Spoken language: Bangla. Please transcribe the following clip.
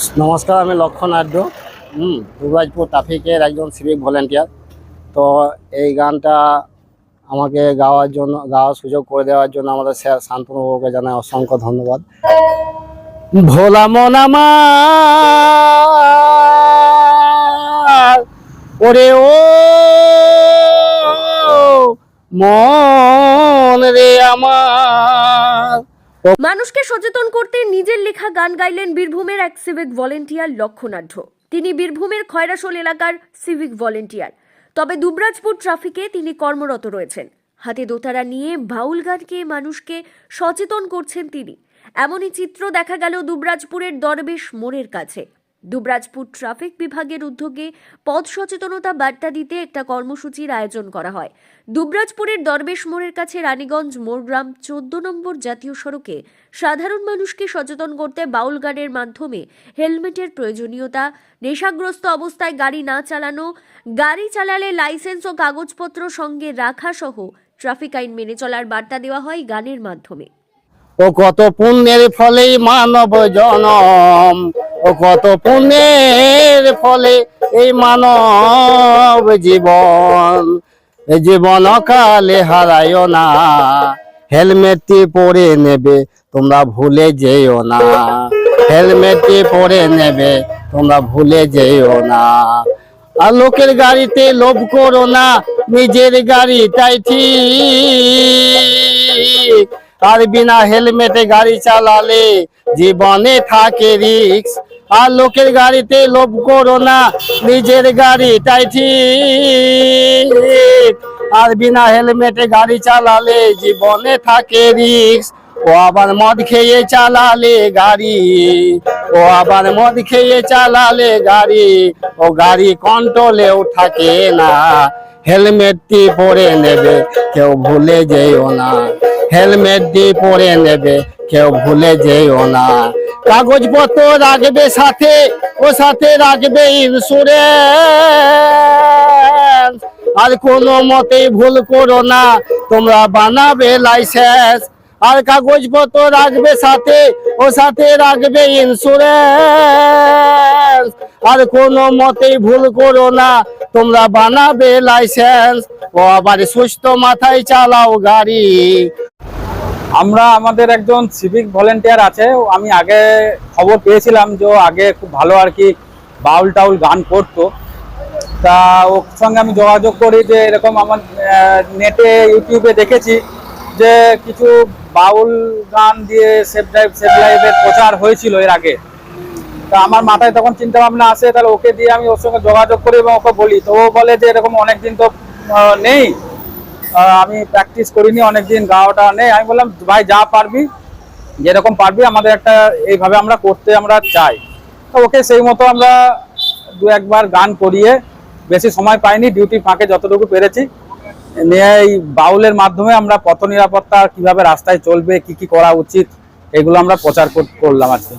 নমস্কার, আমি লক্ষণ আর্য হুম দুর্গাজপুর ট্রাফিকের একজন সিভিক ভলেন্টিয়ার তো এই গানটা আমাকে গাওয়ার জন্য, গাওয়ার সুযোগ করে দেওয়ার জন্য আমাদের স্যার শান্তনুবাবুকে জানাই অসংখ্য ধন্যবাদ। ভোলা মন আমার, ওরে ও মন রে আমার। মানুষকে সচেতন করতে নিজের লেখা গান গাইলেন বীরভূমের এক সিভিক ভলেন্টিয়ার লক্ষণাঢ্য। তিনি বীরভূমের খয়রাসোল এলাকার সিভিক ভলেন্টিয়ার তবে দুবরাজপুর ট্রাফিকে তিনি কর্মরত রয়েছেন। হাতে দোতারা নিয়ে বাউল গানকে মানুষকে সচেতন করছেন তিনি। এমনই চিত্র দেখা গেল দুবরাজপুরের দরবেশ মোড়ের কাছে। দুবরাজপুর ট্রাফিক বিভাগের উদ্যোগে পথ সচেতনতা বার্তা দিতে একটা কর্মসূচির আয়োজন করা হয়। দুবরাজপুরের দরবেশ মোড়ের কাছে রানীগঞ্জ মোড়গ্রাম চোদ্দ নম্বর জাতীয় সড়কে সাধারণ মানুষকে সচেতন করতে বাউল গানের মাধ্যমে হেলমেটের প্রয়োজনীয়তা, নেশাগ্রস্ত অবস্থায় গাড়ি না চালানো, গাড়ি চালালে লাইসেন্স ও কাগজপত্র সঙ্গে রাখা সহ ট্রাফিক আইন মেনে চলার বার্তা দেওয়া হয় গানের মাধ্যমে। ও কত পুণ্যের ফলেই মানব জনম। ও কত পুণ্যের ফলে এই মানব জীবন। জীবন কালে হারাইও না। হেলমেটটি পরে নেবে, তোমরা ভুলে যেও না। হেলমেটটি পরে নেবে, তোমরা ভুলে যেও না। আর লোকের গাড়িতে লোভ করো না, নিজের গাড়িটাই ঠিক। আর বিনা হেলমেটে গাড়ি চালালে জীবনে থাকে রিক্স আর লোকের গাড়িতে লোভ করো না, নিজের গাড়িটাই ঠিক। আর বিনা হেলমেটে গাড়ি চালালে জীবনে থাকে রিক্স ও আবার মদ খেয়ে চালালে গাড়ি। ও আবার মদ খেয়ে চালালে গাড়ি। ও গাড়ি কন্ট্রোলেও থাকে না। হেলমেটটি পরে নেবে, কেউ ভুলে যেও না। হেলমেটটি পরে নেবে, কেউ ভুলে যেও না। কাগজপত্র রাখবে সাথে, ও সাথে রাখবে ইন্স্যুরেন্স আর কোনো মতেই ভুল করো না, তোমরা বানাবে লাইসেন্স আর কাগজপত্র রাখবে সাথে, ও সাথে রাখবে ইন্স্যুরেন্স আর কোনো মতেই ভুল করো না, তোমরা বানাবে লাইসেন্স ও আবার সুস্থ মাথায় চালাও গাড়ি। আমরা আমাদের একজন সিভিক ভলেন্টিয়ার আছে আমি আগে খবর পেয়েছিলাম যে আগে খুব ভালো আর কি বাউল টাউল গান করতো। তা ওর সঙ্গে আমি যোগাযোগ করি যে এরকম আমার নেটে, ইউটিউবে দেখেছি যে কিছু বাউল গান দিয়ে সেভ ড্রাইভ, সেভ লাইভের প্রচার হয়েছিল এর আগে। তা আমার মাথায় তখন চিন্তা ভাবনা আসে, তাহলে ওকে দিয়ে আমি ওর সঙ্গে যোগাযোগ করি এবং ওকে বলি। তো ও বলে যে এরকম অনেকদিন তো নেই। আমি প্র্যাকটিস করিনি, অনেকদিন গাওয়াটা নেই। আমি বললাম, ভাই, যা পারবি, যেরকম পারবি, আমাদের একটা এইভাবে আমরা করতে আমরা চাই। তো ওকে সেই মতো আমরা দু একবার গান করিয়ে বেশি সময় পাইনি ডিউটি ফাঁকে যতটুকু পেরেছি। নিয়ে এই বাউলের মাধ্যমে আমরা পথ নিরাপত্তা কীভাবে রাস্তায় চলবে, কি কি করা উচিত, এগুলো আমরা প্রচার করলাম আজকে।